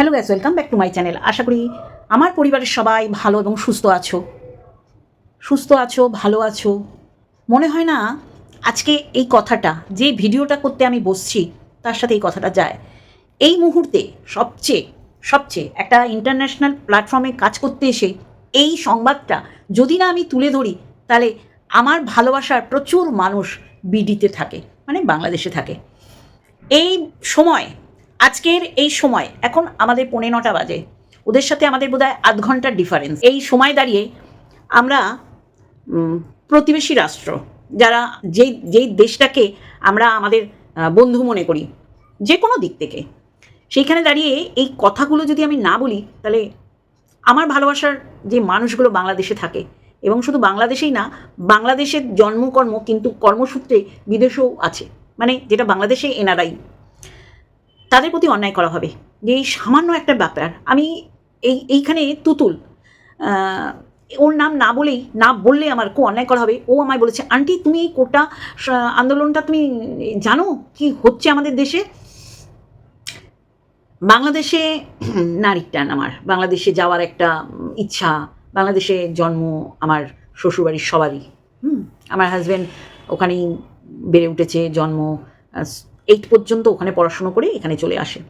Hello guys welcome back to my channel আশা করি আমার পরিবারের সবাই ভালো এবং সুস্থ আছো। সুস্থ আছো, ভালো আছো। মনে হয় না আজকে এই কথাটা, যে ভিডিওটা করতে আমি বসছি, তার সাথে এই কথাটা যায়। এই মুহূর্তে সবচেয়ে সবচেয়ে একটা ইন্টারন্যাশনাল প্ল্যাটফর্মে কাজ করতে এসে এই সংবাদটা যদি না আমি তুলে ধরি, তাহলে আমার ভালোবাসার প্রচুর মানুষ বিডিতে থাকে মানে বাংলাদেশে থাকে। এই সময় আজকের এই সময়, এখন আমাদের পৌনে নটা বাজে। ওদের সাথে আমাদের বোধহয় আধ ঘণ্টার ডিফারেন্স এই সময় দাঁড়িয়ে আমরা প্রতিবেশী রাষ্ট্র, যারা যেই যেই দেশটাকে আমরা আমাদের বন্ধু মনে করি যে কোনো দিক থেকে, সেইখানে দাঁড়িয়ে এই কথাগুলো যদি আমি না বলি, তাহলে আমার ভালোবাসার যে মানুষগুলো বাংলাদেশে থাকে, এবং শুধু বাংলাদেশেই না, বাংলাদেশের জন্মকর্ম কিন্তু কর্মসূত্রে বিদেশেও আছে। মানে যেটা বাংলাদেশে এনআরআই তাদের প্রতি অন্যায় করা হবে। যে এই সামান্য একটা ব্যাপার। আমি এই, এইখানে তুতুল ওর নাম না বলেই, না বললে আমার খুব অন্যায় করা হবে। ও আমায় বলেছে, আন্টি, তুমি এই কোটা আন্দোলনটা তুমি জানো কি হচ্ছে আমাদের দেশে? বাংলাদেশে নারীর টান আমার। বাংলাদেশে যাওয়ার একটা ইচ্ছা, বাংলাদেশে জন্ম আমার শ্বশুরবাড়ির সবারই। হুম, আমার হাজব্যান্ড ওখানেই বেড়ে উঠেছে, জন্ম এইট পর্যন্ত ওখানে পড়াশুনো করে এখানে চলে আসে।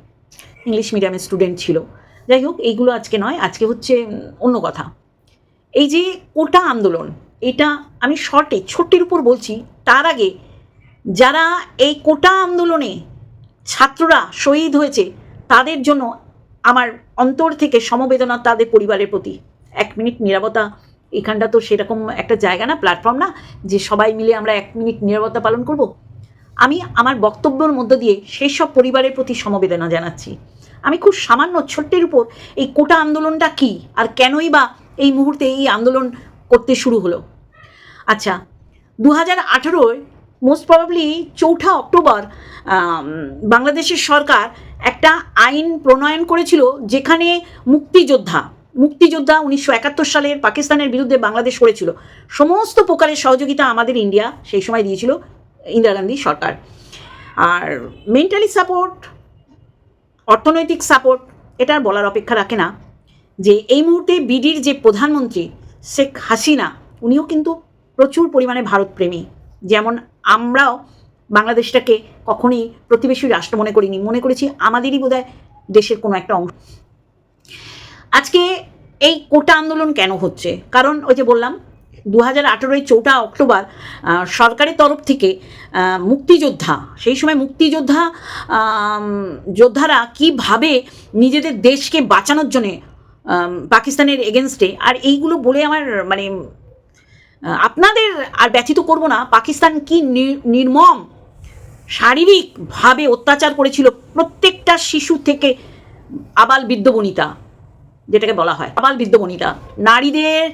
ইংলিশ মিডিয়ামের স্টুডেন্ট ছিল। যাই হোক, এইগুলো আজকে নয়, আজকে হচ্ছে অন্য কথা। এই যে কোটা আন্দোলন, এটা আমি শর্টে ছোট্টের উপর বলছি, তার আগে যারা এই কোটা আন্দোলনে ছাত্ররা শহীদ হয়েছে, তাদের জন্য আমার অন্তর থেকে সমবেদনা তাদের পরিবারের প্রতি। এক মিনিট নিরাপত্তা এখানটা তো সেরকম একটা জায়গা না প্ল্যাটফর্ম না, যে সবাই মিলে আমরা এক মিনিট নিরাপত্তা পালন করব? আমি আমার বক্তব্যের মধ্য দিয়ে সেই সব পরিবারের প্রতি সমবেদনা জানাচ্ছি। আমি খুব সামান্য ছোট্টের উপর এই কোটা আন্দোলনটা কি আর কেনই বা এই মুহূর্তে এই আন্দোলন করতে শুরু হলো। আচ্ছা দু হাজার আঠেরোয় মোস্ট প্রবাবলি চৌঠা অক্টোবর বাংলাদেশের সরকার একটা আইন প্রণয়ন করেছিল যেখানে মুক্তিযোদ্ধা মুক্তিযোদ্ধা উনিশশো একাত্তর সালের পাকিস্তানের বিরুদ্ধে বাংলাদেশ করেছিল। সমস্ত প্রকারের সহযোগিতা আমাদের ইন্ডিয়া সেই সময় দিয়েছিল। ইন্দিরা গান্ধী সরকার। আর মেন্টালি সাপোর্ট, অর্থনৈতিক সাপোর্ট, এটা বলার অপেক্ষা রাখে না। যে এই মুহূর্তে বিডির যে প্রধানমন্ত্রী শেখ হাসিনা, উনিও কিন্তু প্রচুর পরিমাণে ভারতপ্রেমী। যেমন আমরাও বাংলাদেশটাকে কখনোই প্রতিবেশী রাষ্ট্র মনে করিনি। মনে করেছি আমাদেরই বোধহয় দেশের কোনো একটা অংশ। আজকে এই কোটা আন্দোলন কেন হচ্ছে? কারণ ওই যে বললাম দু হাজার আঠেরোই চৌঠা অক্টোবর সরকারের তরফ থেকে মুক্তিযোদ্ধা, সেই সময় মুক্তিযোদ্ধা যোদ্ধারা কীভাবে নিজেদের দেশকে বাঁচানোর জন্যে পাকিস্তানের এগেনস্টে আর এইগুলো বলে আমার মানে আপনাদের আর ব্যথিত করব না, পাকিস্তান কি নির- নির্মম, শারীরিকভাবে অত্যাচার করেছিল প্রত্যেকটা শিশু থেকে আবাল বৃদ্ধবনিতা যেটাকে বলা হয়, আবাল বৃদ্ধবনিতা নারীদের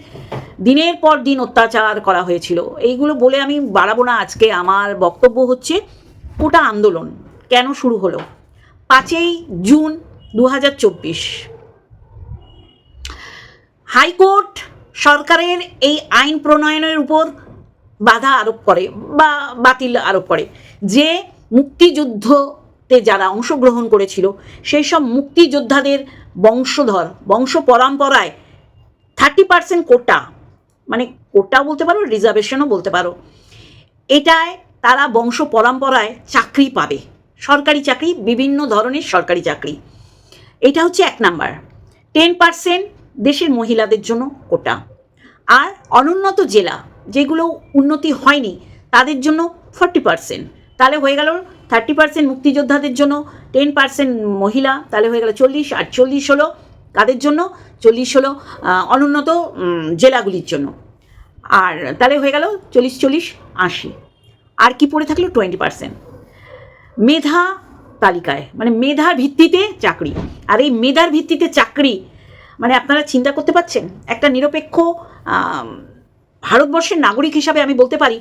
দিনের পর দিন অত্যাচার করা হয়েছিল। এইগুলো বলে আমি বাড়াবো না। আজকে আমার বক্তব্য হচ্ছে ওটা আন্দোলন কেন শুরু হলো? পাঁচই জুন দু হাজার চব্বিশ। হাইকোর্ট সরকারের এই আইন প্রণয়নের উপর বাধা আরোপ করে বা বাতিল আরোপ করে। যে মুক্তিযুদ্ধতে যারা অংশগ্রহণ করেছিল সেই সব মুক্তিযোদ্ধাদের বংশধর, বংশ পরম্পরায় থার্টি পার্সেন্ট কোটা মানে কোটা বলতে পারো রিজার্ভেশনও বলতে পারো। এটায় তারা বংশ পরম্পরায় চাকরি পাবে। সরকারি চাকরি, বিভিন্ন ধরনের সরকারি চাকরি। এটা হচ্ছে এক নাম্বার। টেন পার্সেন্ট দেশের মহিলাদের জন্য কোটা। আর অনুন্নত জেলা যেগুলো উন্নতি হয়নি, তাদের জন্য ফর্টি পার্সেন্ট। তাহলে হয়ে গেল থার্টি পার্সেন্ট মুক্তিযোদ্ধাদের জন্য, টেন পার্সেন্ট মহিলা, তাহলে হয়ে গেল চল্লিশ আর চল্লিশ হলো কাদের জন্য? চল্লিশ হলো অনুন্নত জেলাগুলির জন্য। আর তাহলে হয়ে গেল চল্লিশ চল্লিশ, আশি। আর কি পড়ে থাকল? Twenty percent. মেধা তালিকায় মানে মেধার ভিত্তিতে চাকরি। আর এই মেধার ভিত্তিতে চাকরি মানে আপনারা চিন্তা করতে পারছেন? একটা নিরপেক্ষ ভারতবর্ষের নাগরিক হিসাবে আমি বলতে পারি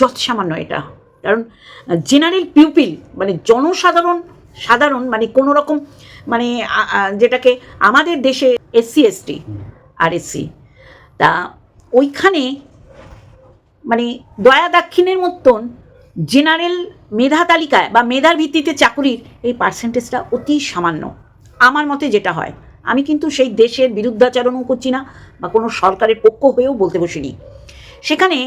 যৎ সামান্য এটা। কারণ জেনারেল পিউপিল মানে জনসাধারণ, সাধারণ মানে কোনো রকম মানে যেটাকে আমাদের দেশে এসসি এসটি আর এসসি তা ওইখানে মানে দয়া দাক্ষিণের মতন জেনারেল মেধা তালিকায় বা মেধার ভিত্তিতে চাকুরির এই পার্সেন্টেজটা অতি সামান্য। আমার মতে যেটা হয়, আমি কিন্তু সেই দেশের বিরুদ্ধাচরণও করছি না বা কোনো সরকারের পক্ষ হয়েও বলতে বসিনি। সেখানে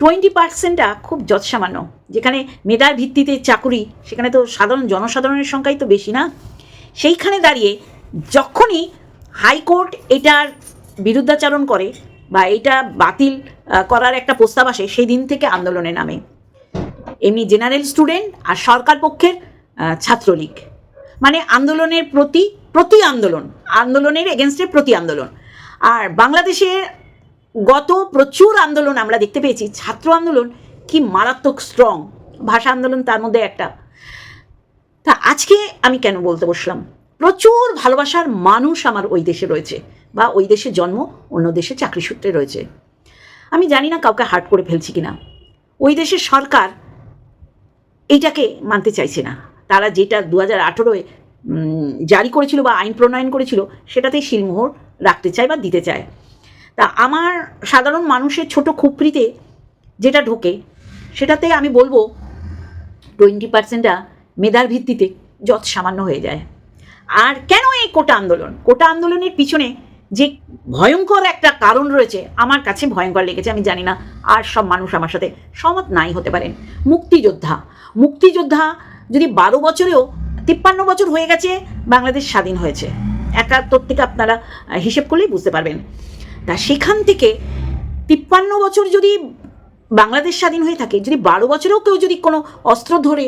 টোয়েন্টি পার্সেন্টটা খুব যৎসামান্য, যেখানে মেধার ভিত্তিতে চাকুরি, সেখানে তো সাধারণ জনসাধারণের সংখ্যাই তো বেশি না? সেইখানে দাঁড়িয়ে যখনই হাইকোর্ট এটার বিরুদ্ধাচরণ করে বা এটা বাতিল করার একটা প্রস্তাব আসে, সেই দিন থেকে আন্দোলনে নামে। এমনি জেনারেল স্টুডেন্ট আর সরকার পক্ষের ছাত্রলীগ। মানে আন্দোলনের প্রতি প্রতি আন্দোলন, আন্দোলনের এগেনস্টে প্রতি আন্দোলন। আর বাংলাদেশে গত প্রচুর আন্দোলন আমরা দেখতে পেয়েছি। ছাত্র আন্দোলন কি মারাত্মক স্ট্রং ভাষা আন্দোলন তার মধ্যে একটা। তা আজকে আমি কেন বলতে বসলাম? প্রচুর ভালোবাসার মানুষ আমার ওই দেশে রয়েছে বা ওই দেশে জন্ম, অন্য দেশে চাকরি সূত্রে রয়েছে। আমি জানি না কাউকে হার্ট করে ফেলছি কিনা। ওই দেশের সরকার এইটাকে মানতে চাইছে না। তারা যেটা দু হাজার আঠেরোয় জারি করেছিল বা আইন প্রণয়ন করেছিল, সেটাতেই শিলমোহর রাখতে চায় বা দিতে চায়। তা আমার সাধারণ মানুষের ছোট খুপড়িতে যেটা ঢোকে, সেটাতে আমি বলব টোয়েন্টি পার্সেন্টটা মেধার ভিত্তিতে যত সামান্য হয়ে যায়। আর কেন এই কোটা আন্দোলন? কোটা আন্দোলনের পিছনে যে ভয়ঙ্কর একটা কারণ রয়েছে, আমার কাছে ভয়ঙ্কর লেগেছে, আমি জানি না। আর সব মানুষ আমার সাথে সমত নাই হতে পারেন মুক্তিযোদ্ধা মুক্তিযোদ্ধা যদি বারো বছরেও তিপ্পান্ন বছর হয়ে গেছে, বাংলাদেশ স্বাধীন হয়েছে। একাত্তর থেকে আপনারা হিসেব করলেই বুঝতে পারবেন। তা সেখান থেকে তিপ্পান্ন বছর যদি বাংলাদেশ স্বাধীন হয়ে থাকে, যদি বারো বছরেও কেউ যদি কোনো অস্ত্র ধরে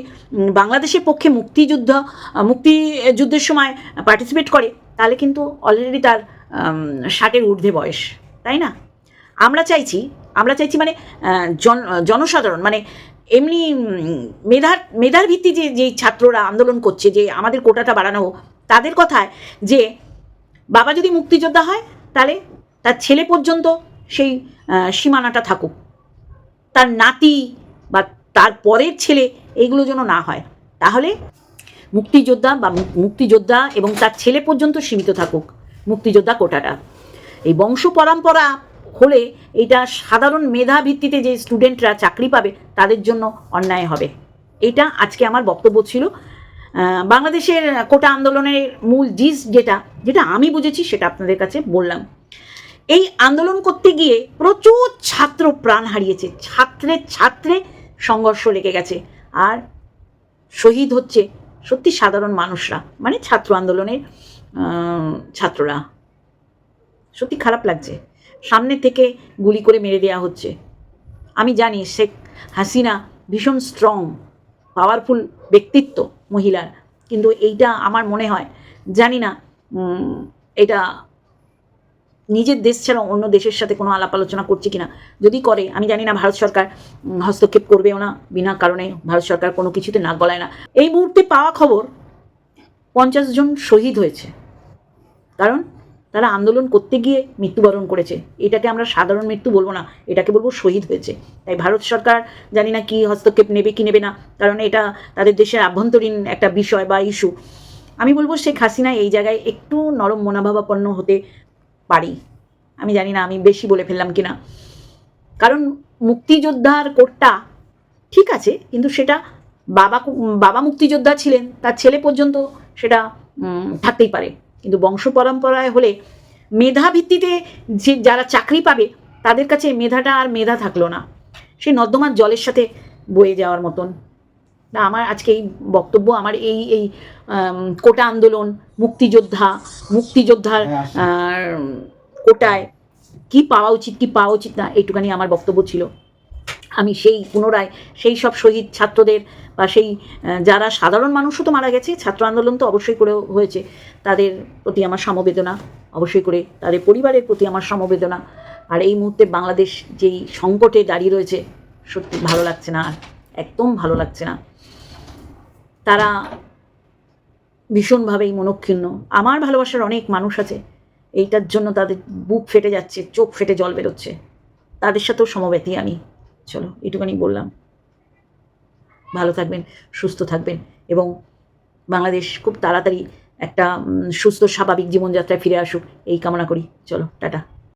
বাংলাদেশের পক্ষে মুক্তিযুদ্ধ মুক্তিযুদ্ধের সময় পার্টিসিপেট করে, তাহলে কিন্তু অলরেডি তার ষাটের ঊর্ধ্বে বয়স, তাই না? আমরা চাইছি আমরা চাইছি মানে জন, জনসাধারণ মানে এমনি মেধার মেধার ভিত্তি যে যেই ছাত্ররা আন্দোলন করছে, যে আমাদের কোটাটা বাড়ানো হোক, তাদের কথায় যে বাবা যদি মুক্তিযোদ্ধা হয়, তাহলে তার ছেলে পর্যন্ত সেই সীমানাটা থাকুক। তার নাতি বা তার পরের ছেলে এইগুলো যেন না হয়। তাহলে মুক্তিযোদ্ধা বা মুক্তিযোদ্ধা এবং তার ছেলে পর্যন্ত সীমিত থাকুক মুক্তিযোদ্ধা কোটাটা। এই বংশ পরম্পরা হলে এটা সাধারণ মেধা ভিত্তিতে যে স্টুডেন্টরা চাকরি পাবে তাদের জন্য অন্যায় হবে। এটা আজকে আমার বক্তব্য ছিল। বাংলাদেশের কোটা আন্দোলনের মূল জিস যেটা যেটা আমি বুঝেছি সেটা আপনাদের কাছে বললাম। এই আন্দোলন করতে গিয়ে প্রচুর ছাত্র প্রাণ হারিয়েছে। ছাত্রে ছাত্রে সংঘর্ষ লেগে গেছে। আর শহীদ হচ্ছে সত্যি সাধারণ মানুষরা মানে ছাত্র আন্দোলনের ছাত্ররা। সত্যি খারাপ লাগছে। সামনে থেকে গুলি করে মেরে দেওয়া হচ্ছে। আমি জানি শেখ হাসিনা ভীষণ স্ট্রং পাওয়ারফুল ব্যক্তিত্ব মহিলার। কিন্তু এইটা আমার মনে হয়, জানি না এটা নিজের দেশ ছাড়া অন্য দেশের সাথে কোনো আলাপ আলোচনা করছে কিনা? যদি করে, আমি জানি না ভারত সরকার হস্তক্ষেপ করবেও না, বিনা কারণে ভারত সরকার কোনো কিছুতে নাক গলায় না। এই মুহূর্তে পাওয়া খবর, পঞ্চাশ জন শহীদ হয়েছে। কারণ তারা আন্দোলন করতে গিয়ে মৃত্যুবরণ করেছে। এটাকে আমরা সাধারণ মৃত্যু বলব না, এটাকে বলব শহীদ হয়েছে। তাই ভারত সরকার জানি না কি হস্তক্ষেপ নেবে, কি নেবে না, কারণ এটা তাদের দেশের আভ্যন্তরীণ একটা বিষয় বা ইস্যু আমি বলব শেখ হাসিনা এই জায়গায় একটু নরম মনোভাবাপন্ন হতে পারি। আমি জানি না আমি বেশি বলে ফেললাম কিনা। কারণ মুক্তিযোদ্ধার কোটটা ঠিক আছে, কিন্তু সেটা বাবা বাবা মুক্তিযোদ্ধা ছিলেন, তার ছেলে পর্যন্ত সেটা থাকতেই পারে। কিন্তু বংশ পরম্পরায় হলে মেধা ভিত্তিতে যে যারা চাকরি পাবে, তাদের কাছে মেধাটা আর মেধা থাকল না। সে নর্দমার জলের সাথে বয়ে যাওয়ার মতন। না আমার আজকে এই বক্তব্য আমার এই এই কোটা আন্দোলন মুক্তিযোদ্ধা মুক্তিযোদ্ধার কোটায় কি পাওয়া উচিত কি পাওয়া উচিত না এইটুখানি আমার বক্তব্য ছিল। আমি সেই পুনরায় সেই সব শহীদ ছাত্রদের বা সেই যারা সাধারণ মানুষও তো মারা গেছে ছাত্র আন্দোলন তো অবশ্যই করে হয়েছে তাদের প্রতি আমার সমবেদনা অবশ্যই করে তাদের পরিবারের প্রতি আমার সমবেদনা। আর এই মুহূর্তে বাংলাদেশ যেই সংকটে দাঁড়িয়ে রয়েছে সত্যি ভালো লাগছে না আর একদম ভালো লাগছে না। তারা ভীষণভাবেই মনক্ষুণ্ণ আমার ভালোবাসার অনেক মানুষ আছে, এইটার জন্য তাদের বুক ফেটে যাচ্ছে, চোখ ফেটে জল বেরোচ্ছে। তাদের সাথেও সমব্যথী আমি। চলো এটুখানি বললাম। ভালো থাকবেন, সুস্থ থাকবেন এবং বাংলাদেশ খুব তাড়াতাড়ি একটা সুস্থ, স্বাভাবিক জীবনযাত্রায় ফিরে আসুক, এই কামনা করি। চলো, টাটা।